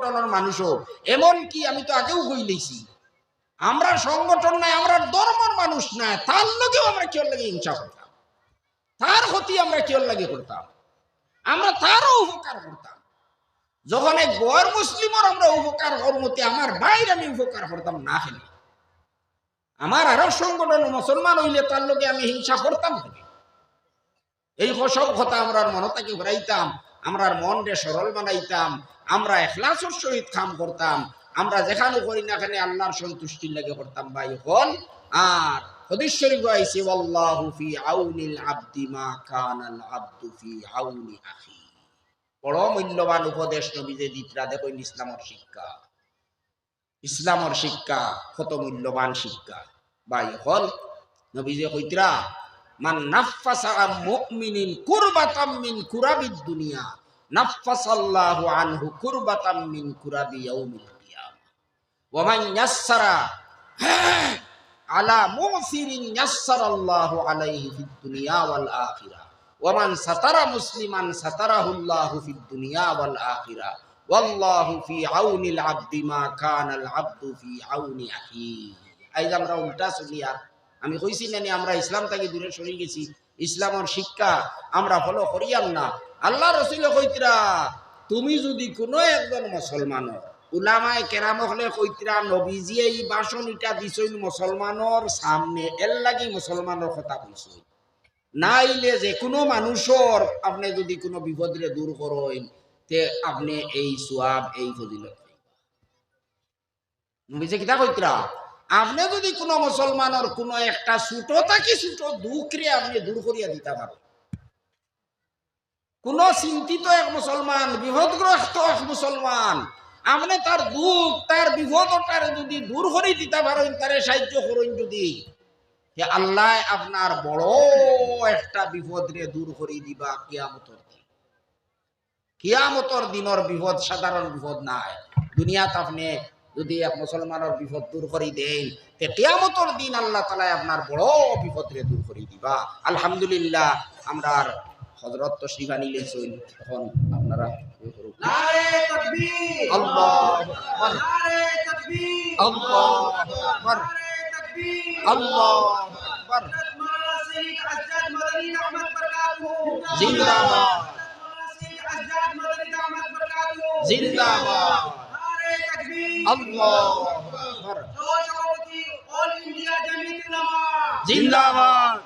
সংগঠনের মানুষও। এমন কি আমি তো আগেও কইলেছি আমরা সংগঠন নাই, আমরা ধর্মর মানুষ নাই, তার লগেও আমরা কেউ লাগে হিংসা করতাম। তার ক্ষতি আমরা কেউ লাগে করতাম। আমরা তারও উপকার করতাম। যখন এই গর মুসলিমর আমরা উপকার করমতে আমার বাইরে আমি উপকার করতাম, না খেলে। আমার আরও সংগঠন মুসলমান হইলে তার লোকে আমি হিংসা করতাম এই সব কথা আমরা মনতাকে ঘুরাইতাম। আমরা মন রে সরল বানাইতাম, আমরা এখলাসর সহিত কাম করতাম, আমরা যেখানে করি না এখানে আল্লাহর সন্তুষ্টির লাগে করতাম, ভাই হল আর মূল্যবান উপদেশ ইসলামর শিক্ষা। শিক্ষা কত মূল্যবান শিক্ষা। ভাই হল নবী যে কইতরা মান দুনিয়া আনহু মিন আলা আখিরা। আউনি উল্টা আমি কইছি না, আমরা ইসলাম থেকে দূরে সরে গেছি। ইসলামের শিক্ষা আমরা ফলো করিয়াম না। আল্লাহ রসুল কইতরা, তুমি যদি কোনো একজন মুসলমান উলামায় কইতরা এই বাসন ইটা দিছইন সামনে, এর লাগি মুসলমানের কথা নাইলে যে কোনো মানুষের আপনি যদি কোনো বিপদরে দূর করেন, তে আপনি এই সোয়াব, এই ফজিলত। নবীজি কিতা কইতরা আপনি যদি কোনো মুসলমানের কোনো একটা ছোট থাকি ছোট দুঃখ রে আপনি দূর করিয়া দিতে পারেন। কোন চিন্তিত এক মুসলমান, বিপদগ্রস্ত এক মুসলমান, আপনি তার দুঃখ, তার বিপদটার যদি দূর করে দিতে পারেন, তারে সাহায্য করেন যদি আল্লাহ আপনার বড় একটা বিপদ রে দূর করে দিবা কিয়ামতর দিন। কিয়ামতর দিনের বিপদ সাধারণ বিপদ নাই। দুনিয়াত আপনি যদি এক মুসলমানের বিপদ দূর করে দেন তে কেয়ামতর দিন আল্লাহ তালায় আপনার বড় বিপদরে দূর করে দিবা আলহামদুলিল্লাহ আমরা হজরত তো নিলে চল এখন আপনারা জিন্দাবাদ জিন্দাবাদ তাকবীর আল্লাহ আকবার সভাপতি অল ইন্ডিয়া জামিয়াত উলামা জিন্দাবাদ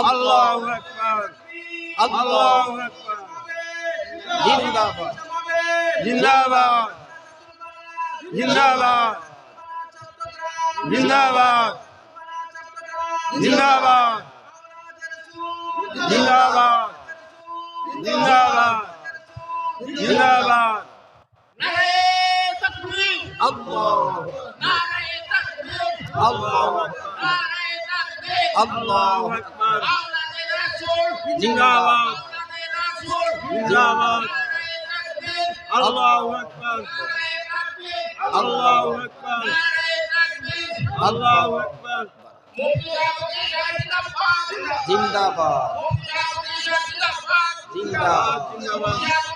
আল্লাহু আকবার। আল্লাহু আকবার। জিন্দাবাদ। জিন্দাবাদ। জিন্দাবাদ। জিন্দাবাদ। জিন্দাবাদ। জিন্দাবাদ। জিন্দাবাদ। জিন্দাবাদ। আল্লাহ আল্লাহ আল্লাহু আকবার। জিন্দাবাদ। জিন্দাবাদ। আল্লাহু আকবার। আল্লাহু আকবার। আল্লাহু আকবার। জিন্দাবাদ। জিন্দাবাদ। জিন্দাবাদ।